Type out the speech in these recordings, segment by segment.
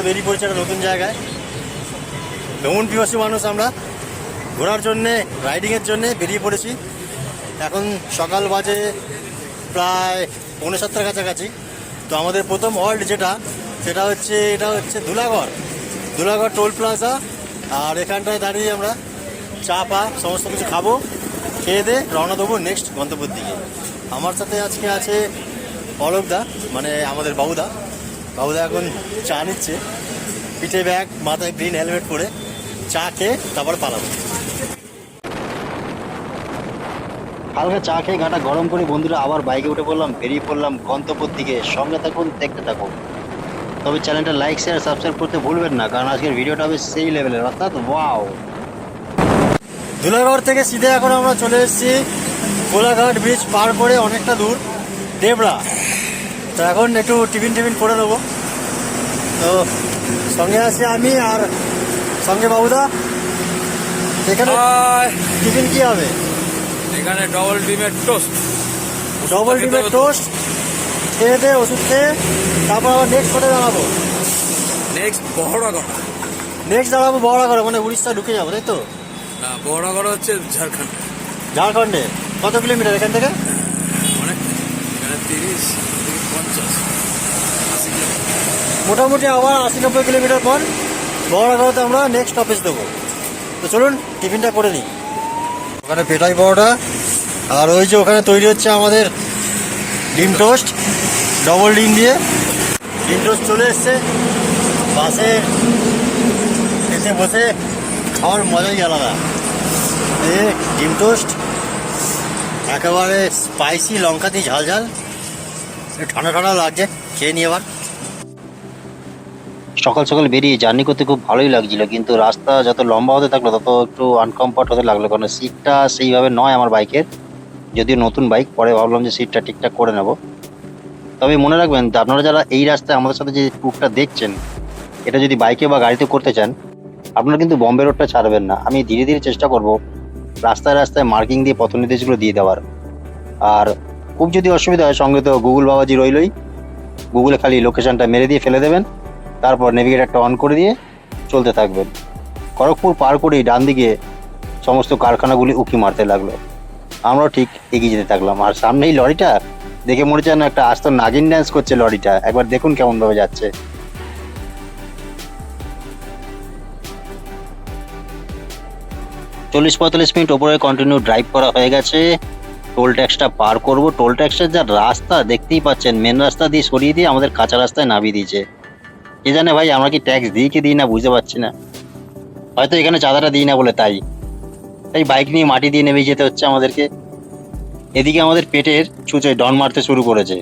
আবার বেরিয়ে পড়েছে একটা নতুন জায়গায়। ভ্রমণ পিপাসী মানুষ আমরা। ঘোরার জন্যে রাইডিংয়ের জন্যে বেরিয়ে পড়েছি। এখন সকাল বাজে প্রায় পৌনে সাতটার কাছাকাছি। তো আমাদের প্রথম হল্ট যেটা, সেটা হচ্ছে, এটা হচ্ছে ধুলাগড় ধুলাগড় টোল প্লাজা আর এখানটায় দাঁড়িয়ে আমরা চা, পা, সমস্ত কিছু খাব, খেয়ে দিয়ে রওনা দেবো নেক্সট গন্তব্যের দিকে। আমার সাথে আজকে আছে অলোকদা মানে আমাদের বাবুদা বাবুদা এখন চা নিচ্ছে। পিঠে ব্যাগ মাথায় গ্রিন হেলমেট পরে চা খেয়ে তারপর পালাবো। হালকা চা খেয়ে গাটা গরম করে বন্ধুরা আবার বাইকে উঠে পড়লাম বেরিয়ে পড়লাম গন্তব্যের দিকে। সঙ্গে থাকুন দেখতে থাকুন। তবে চ্যানেলটা লাইক শেয়ার সাবস্ক্রাইব করতে ভুলবেন না কারণ আজকের ভিডিওটা হবে সেই লেভেলের অর্থাৎ ওয়াও ধুলাগড় থেকে সিধে এখন আমরা চলে এসেছি কোলাঘাট ব্রিজ পার করে অনেকটা দূর দেবড়া তো এখন একটু টিফিন টিফিন করে নেব তো সঙ্গে আছি আমি আর সঙ্গে বাবুদা। এখানে টিফিন কি হবে? এখানে ডবল ডিমের টোস্ট ডবল ডিমের টোস্ট খেয়ে দে ওষুধ খেয়ে তারপর আবার নেক্সট কোথায় দাঁড়াবো নেক্সট বহরাগড় নেক্সট দাঁড়াবো বড়াগড় মানে উড়িষ্যা ঢুকে যাব তাই তো? না বহরাগড় হচ্ছে ঝাড়খণ্ড। ঝাড়খণ্ডে। কত কিলোমিটার এখান থেকে অনেক এখানে তিরিশ তিরিশ, পঞ্চাশ আশি কিলোমিটার মোটামুটি আবার আশি নব্বই কিলোমিটার পর বড়াগড়তে আমরা নেক্সট অফিস দেবো। তো চলুন টিফিনটা করে নিই। ওখানে পেটাই বড়টা আর ওই যে ওখানে তৈরি হচ্ছে আমাদের ডিম টোস্ট ডবল ডিম দিয়ে। ডিম টোস্ট চলে এসছে। বাসে এতে বসে খাওয়ার মজাই আলাদা। ডিম টোস্ট, একেবারে স্পাইসি লঙ্কা দিয়ে ঝাল ঝাল ঠান্ডা ঠান্ডা লাগছে, খেয়ে নিয়ে এবার। সকাল সকাল বেরিয়ে জার্নি করতে খুব ভালোই লাগছিল, কিন্তু রাস্তা যত লম্বা হতে থাকল, তত একটু আনকমফর্ট হতে লাগল, কারণ সিটটা সেইভাবে নয় আমার বাইকের যদিও নতুন বাইক পরে ভাবলাম যে সিটটা ঠিকঠাক করে নেব। তবে মনে রাখবেন, আপনারা যারা এই রাস্তায় আমাদের সাথে যে ট্যুরটা দেখছেন, এটা যদি বাইকে বা গাড়িতে করতে চান, আপনারা কিন্তু বম্বে রোডটা ছাড়বেন না। আমি ধীরে ধীরে চেষ্টা করব, রাস্তায় রাস্তায় মার্কিং দিয়ে পথ নির্দেশগুলো দিয়ে দেওয়ার। আর খুব যদি অসুবিধা হয়, সঙ্গে তো গুগল বাবাজি রইলই। গুগলে খালি লোকেশনটা মেরে দিয়ে ফেলে দেবেন। তারপর নেভিগেটারটা অন করে দিয়ে চলতে থাকবেন। খড়গপুর পার করেই ডান দিকে সমস্ত কারখানাগুলি উঁকি মারতে লাগল। আমরাও ঠিক এগিয়ে যেতে থাকলাম। আর সামনেই লরিটা, দেখে মনে হচ্ছে একটা আস্ত নাগিন ড্যান্স করছে লরিটা। একবার দেখুন কেমন ভাবে যাচ্ছে। চল্লিশ পঁয়তাল্লিশ মিনিট ওপরে কন্টিনিউ ড্রাইভ করা হয়ে গেছে। টোল ট্যাক্সটা পার করব। টোল ট্যাক্সের যা রাস্তা, দেখতেই পাচ্ছেন মেন রাস্তা দিয়ে সরিয়ে দিয়ে আমাদের কাঁচা রাস্তায় নামিয়ে দিয়েছে। কে জানে ভাই, আমরা কি ট্যাক্স দিই কি দিই না, বুঝতে পারছি না। হয়তো এখানে চাঁদাটা দিই না বলে তাই। তাই বাইক নিয়ে মাটি দিয়ে নেমে যেতে হচ্ছে আমাদেরকে। এদিকে আমাদের পেটের ছুঁচে ডন মারতে শুরু করেছে।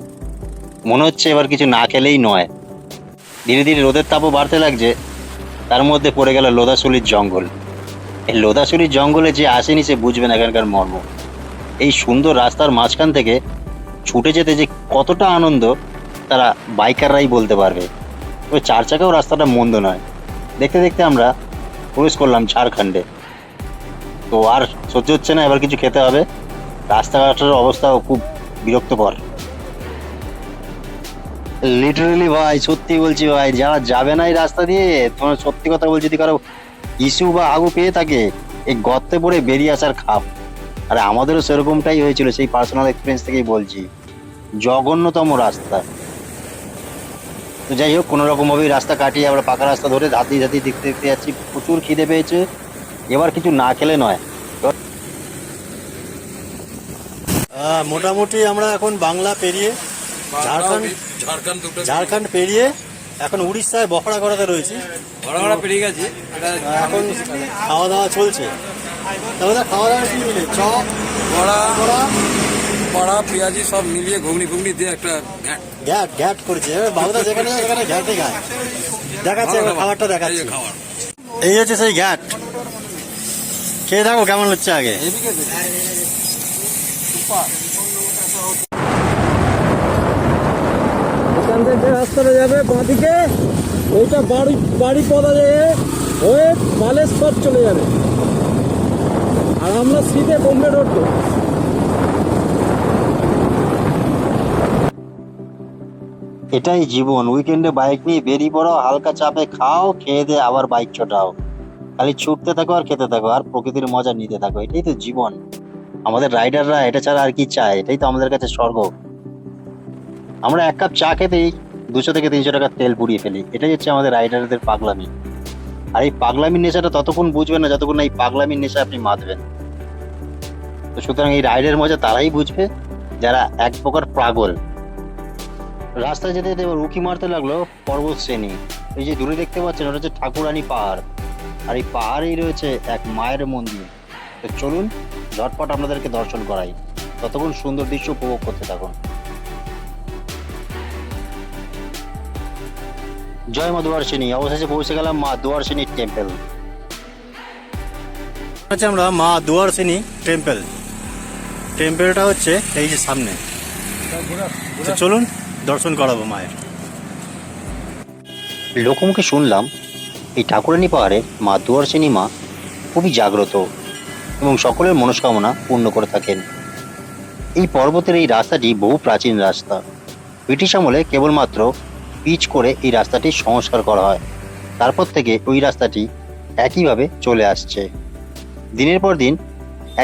মনে হচ্ছে এবার কিছু না খেলেই নয়। ধীরে ধীরে রোদের তাপও বাড়তে লাগছে। তার মধ্যে পড়ে গেল লোদাসুলির জঙ্গল। এই লোদাসুলির জঙ্গলে যে আসেনি সে বুঝবে না এখানকার মর্ম। এই সুন্দর রাস্তার মাঝখান থেকে ছুটে যেতে যে কতটা আনন্দ, তারা বাইকাররাই বলতে পারবে। ওই চার চাকাও রাস্তাটা মন্দ নয়। দেখতে দেখতে আমরা প্রবেশ করলাম ঝাড়খণ্ডে। তো আর সহ্য হচ্ছে না, এবার কিছু খেতে হবে। রাস্তাঘাটের অবস্থাও খুব বিরক্তকর। লিটারেলি ভাই, সত্যি বলছি ভাই, যারা যাবে না এই রাস্তা দিয়ে, তোমার সত্যি কথা বলছি, যদি কারও ইস্যু বা আগু পেয়ে থাকে, এই গর্তে পড়ে বেরিয়ে আসার খাপ। আর আমাদেরও সেরকমটাই হয়েছিল সেই পার্সোনাল এক্সপিরিয়েন্স থেকেই বলছি। জঘন্যতম রাস্তা। তো যাই হোক কোনো রকমভাবেই রাস্তা কাটিয়ে আমরা পাকা রাস্তা ধরে ধাতি ধাতি দেখতে দেখতে যাচ্ছি। প্রচুর খিদে পেয়েছে। এবার কিছু না খেলে নয়। মোটামুটি আমরা এখন বাংলা পেরিয়ে ঝাড়খণ্ড ঝাড়খণ্ড ঝাড়খণ্ড পেরিয়ে এখন উড়িষ্যায় বখরা করাতে রয়েছি। বড় পেরিয়ে গেছি। এখন খাওয়া দাওয়া চলছে। তবে খাওয়া দাওয়া কি মিলে চপ বড়া বড়া বড়া পেঁয়াজি সব মিলিয়ে ঘুগনি ঘুগনি দিয়ে একটা ঘ্যাট। ঘ্যাট ঘ্যাট করেছে। বাবুদা যেখানে সেখানে ঘ্যাটে খায়। দেখাচ্ছে খাবারটা দেখাচ্ছে। খাবার এই হচ্ছে সেই ঘ্যাট। খেয়ে থাকো কেমন হচ্ছে আগে? এখান থেকে রাস্তাটা যাবে বাঁদিকে। ওইটা বাড়ি বাড়ি পদা যেয়ে হয়ে বালেশ্বর চলে যাবে। আর আমরা সিধে বোম্বে রোড এটাই জীবন। উইকেন্ডে বাইক নিয়ে বেরিয়ে পড়ো, হালকা চাপে খাও, খেয়ে দিয়ে আবার বাইক ছোটাও। খালি ছুটতে থাকো আর খেতে থাকো, আর প্রকৃতির মজা নিতে থাকো। এটাই তো জীবন। আমাদের রাইডাররা এটা ছাড়া আর কি চায়? এটাই তো আমাদের কাছে স্বর্গ। আমরা এক কাপ চা খেতেই দুশো থেকে তিনশো টাকার তেল পুড়িয়ে ফেলি। এটাই হচ্ছে আমাদের রাইডারদের পাগলামি। আর এই পাগলামির নেশাটা ততক্ষণ বুঝবেন না যতক্ষণ না এই পাগলামির নেশা আপনি মাতবেন। তো সুতরাং এই রাইডের মজা তারাই বুঝবে যারা এক প্রকার পাগল। রাস্তায় যেতে যেতে এবার উকি মারতে লাগল পর্বত শ্রেণি এই যে দূরে দেখতে পাচ্ছেন, ওটা হচ্ছে ঠাকুরানি পাহাড়। আর এই পাহাড়েই রয়েছে এক মায়ের মন্দির। তো চলুন, ঝটপট আপনাদেরকে দর্শন করাই। ততক্ষণ সুন্দর দৃশ্য উপভোগ করতে থাকুন। জয় মা দুয়ারসিনী অবশেষে পৌঁছে গেলাম মা দুয়ারসিনীর টেম্পল আমরা মা দুয়ারসিনী টেম্পল টেম্পলটা হচ্ছে এই যে সামনে। চলুন দর্শন করাবো মায়ের। লোকমুখে শুনলাম, এই ঠাকুরানি পাহাড়ে মা দুয়ারসিনী মা খুবই জাগ্রত এবং সকলের মনস্কামনা পূর্ণ করে থাকেন। এই পর্বতের এই রাস্তাটি বহু প্রাচীন রাস্তা। ব্রিটিশ আমলে কেবলমাত্র পিচ করে এই রাস্তাটি সংস্কার করা হয়। তারপর থেকে ওই রাস্তাটি একইভাবে চলে আসছে। দিনের পর দিন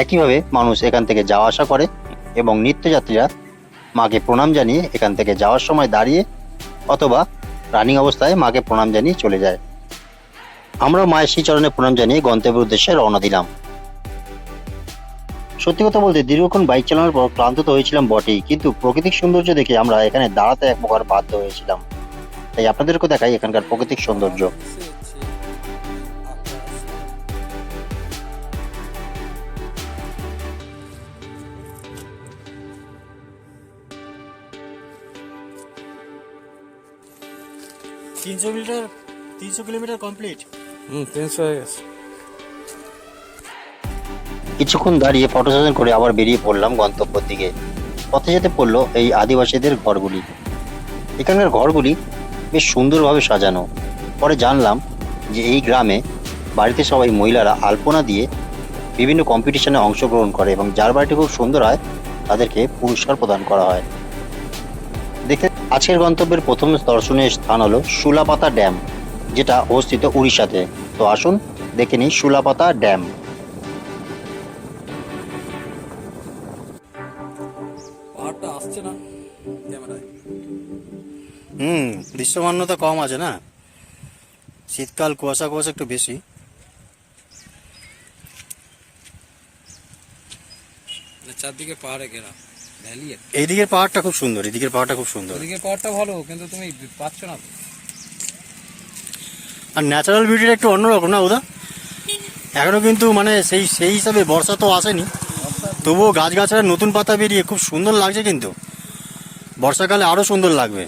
একইভাবে মানুষ এখান থেকে যাওয়া আসা করে এবং নিত্যযাত্রীরা মাকে প্রণাম জানিয়ে এখান থেকে যাওয়ার সময় দাঁড়িয়ে অথবা রানিং অবস্থায় মাকে প্রণাম জানিয়ে চলে যায়। আমরা মায়ের শ্রীচরণে প্রণাম জানিয়ে গন্তব্যের উদ্দেশ্যে রওনা দিলাম। সত্যি কথা বলতে দীর্ঘক্ষণ বাইক চালানোর পর ক্লান্ত তো হয়েছিলাম বটেই, কিন্তু প্রাকৃতিক সৌন্দর্য দেখে আমরা এখানে দাঁড়াতে এক প্রকার বাধ্য হয়েছিলাম। তাই আপনাদেরকে দেখাই এখানকার প্রাকৃতিক সৌন্দর্য। তিনশো মিটার তিনশো কিলোমিটার কমপ্লিট হুম তিনশো হয়ে গেছে। কিছুক্ষণ দাঁড়িয়ে ফটো সেশন করে আবার বেরিয়ে পড়লাম গন্তব্যের দিকে। পথে যেতে পড়ল এই আদিবাসীদের ঘরগুলি। এখানকার ঘরগুলি বেশ সুন্দরভাবে সাজানো। পরে জানলাম যে এই গ্রামে বাড়িতে সবাই মহিলারা আলপনা দিয়ে বিভিন্ন কম্পিটিশনে অংশগ্রহণ করে এবং যার বাড়িটি খুব সুন্দর হয় তাদেরকে পুরস্কার প্রদান করা হয়। আজকের গন্তব্যের প্রথম দর্শনীয় স্থান হলো সুলাপাতা ড্যাম যেটা অবস্থিত উড়িষ্যাতে। তো আসুন দেখে নিই সুলাপাতা ড্যাম। পাহাড়টা আসছে না হুম দৃশ্যমান্যতা কম আছে না? শীতকাল কুয়াশা কুয়াশা একটু বেশি। মানে চারদিকে পাহাড়ে ঘেরা। এইদিকের পাহাড়টা খুব সুন্দর এদিকের পাহাড়টা খুব সুন্দর। ওদিকে পাহাড়টা ভালো কিন্তু তুমি পাচ্ছ না। আর ন্যাচারাল বিউটিটা একটু অন্যরকম না ওদা এখনও কিন্তু মানে সেই সেই হিসাবে বর্ষা তো আসেনি। তবুও গাছগাছার নতুন পাতা বেরিয়ে খুব সুন্দর লাগছে কিন্তু। বর্ষাকালে আরও সুন্দর লাগবে।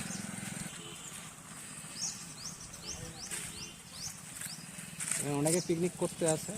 অনেকে পিকনিক করতে আসে।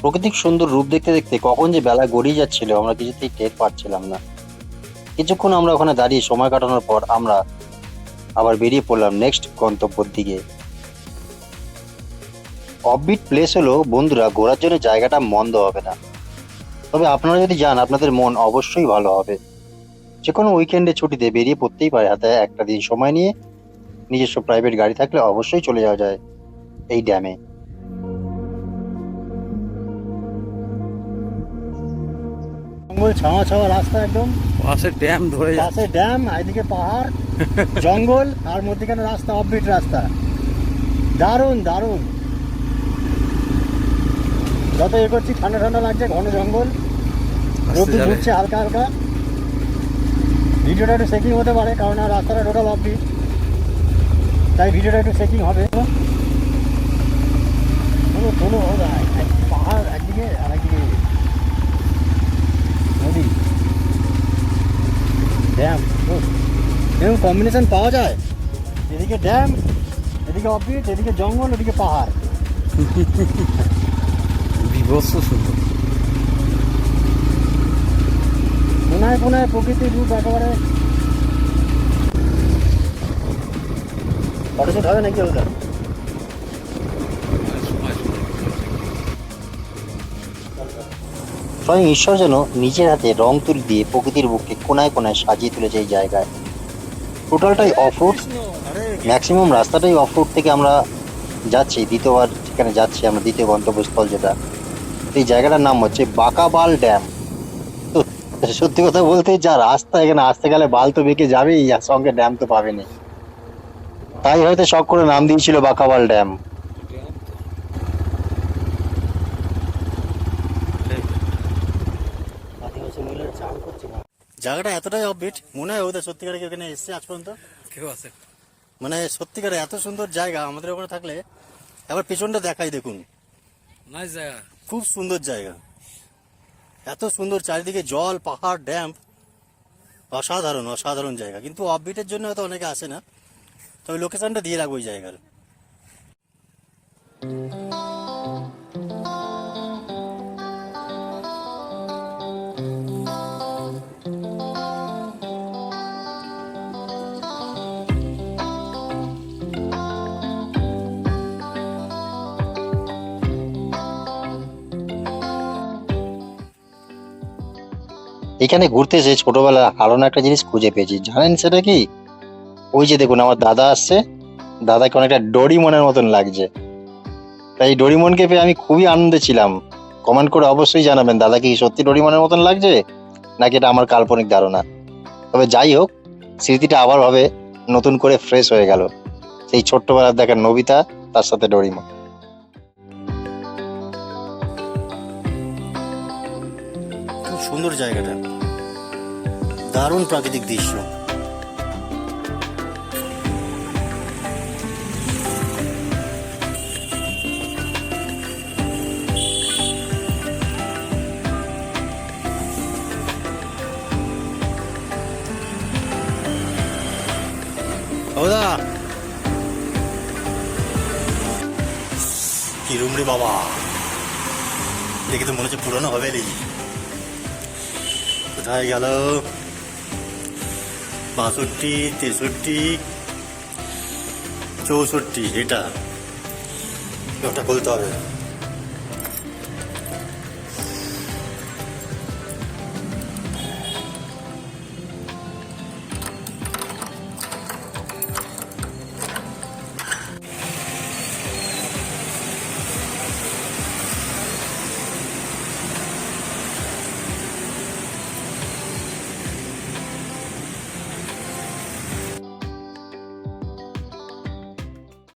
প্রাকৃতিক সুন্দর রূপ দেখতে দেখতে কখন যে বেলা গড়িয়ে যাচ্ছিল, আমরা কিছুতেই টের পাচ্ছিলাম না। কিছুক্ষণ আমরা ওখানে দাঁড়িয়ে সময় কাটানোর পর আমরা আবার বেরিয়ে পড়লাম নেক্সট গন্তব্যের দিকে। অফবিট প্লেস হলো, বন্ধুরা, ঘোরার জন্য জায়গাটা মন্দ হবে না। তবে আপনারা যদি যান, আপনাদের মন অবশ্যই ভালো হবে। যে কোনো উইকেন্ডে ছুটিতে বেরিয়ে পড়তেই পারে হাতে একটা দিন সময় নিয়ে। নিজস্ব প্রাইভেট গাড়ি থাকলে অবশ্যই চলে যাওয়া যায় এই ড্যামে জঙ্গল ছাওয়া ছাওয়া রাস্তা একদম। পাশে ড্যাম ধরে পাশে ড্যাম এদিকে পাহাড় জঙ্গল আর মধ্যিখানে রাস্তা অফবিট রাস্তা। দারুণ দারুণ। যত এ করছি ঠান্ডা ঠান্ডা লাগছে ঘন জঙ্গল। যাবে। ঢুকছে হালকা হালকা। ভিডিওটা একটু সেকিং হতে পারে কারণ আর রাস্তাটা টোটাল অফবিট তাই ভিডিওটা একটু সেকিং হবে। তোলো ও পাহাড় একদিকে আর একদিকে ড্যাম এরকম কম্বিনেশন পাওয়া যায়। এদিকে ড্যাম এদিকে অফবিট এদিকে জঙ্গল এদিকে পাহাড়। বিভৎস সুন্দর। কোনায় কোনায় প্রকৃতির রূপ একেবারে। ফটোশুট হবে নাকি ওটা? স্বয়ং ঈশ্বর যেন নিজের হাতে রং তুল দিয়ে প্রকৃতির বুককে কোনায় কোনায় সাজিয়ে তুলেছে এই জায়গায়। টোটালটাই অফ রোড ম্যাক্সিমাম রাস্তাটাই অফ রোড থেকে আমরা যাচ্ছি, দ্বিতীয়বার সেখানে যাচ্ছি আমরা, দ্বিতীয় গন্তব্যস্থল যেটা। এই জায়গাটার নাম হচ্ছে বাঁকাবাল ড্যাম। তো সত্যি কথা বলতে, যা রাস্তা এখানে আসতে গেলে বাল তো বেঁকে যাবেই সঙ্গে ড্যাম তো পাবেনি তাই হয়তো শখ করে নাম দিয়েছিল বাঁকাবাল ড্যাম। জায়গাটা এতটাই অফবিট মনে হয় ওদের সত্যিকারে কেউ এখানে এসছে আজ পর্যন্ত? কেউ আছে। মানে সত্যিকারে এত সুন্দর জায়গা আমাদের ওখানে থাকলে এবার পেছনটা দেখাই দেখুন। নাইস জায়গা। খুব সুন্দর জায়গা। এত সুন্দর চারিদিকে জল পাহাড় ড্যাম অসাধারণ অসাধারণ জায়গা। কিন্তু অফবিটের জন্য হয়তো অনেকে আসে না। তবে লোকেশনটা দিয়ে রাখব ওই জায়গার। এখানে ঘুরতে এসে ছোটবেলা হারানো একটা জিনিস খুঁজে পেয়েছি। জানেন সেটা কি? ওই যে দেখুন, আমার দাদা আসছে। দাদাকে অনেকটা ডরিমনের মতন লাগছে। তাই ডরিমনকে পেয়ে আমি খুবই আনন্দে ছিলাম। কমেন্ট করে অবশ্যই জানাবেন, দাদা কি সত্যি ডরিমনের মতন লাগছে? নাকি এটা আমার কাল্পনিক ধারণা? তবে যাই হোক, স্মৃতিটা আবার ভাবে নতুন করে ফ্রেশ হয়ে গেল। সেই ছোট্টবেলার দেখার নবিতা, তার সাথে ডরিমন। সুন্দর জায়গাটা। দারুণ প্রাকৃতিক দৃশ্য। দাদা। কি রুম রে বাবা। দেখে তো মনে হচ্ছে পুরনো হবে কোথায় গেল? বাষট্টি তেষট্টি চৌষট্টি এটা। ওটা বলতে হবে।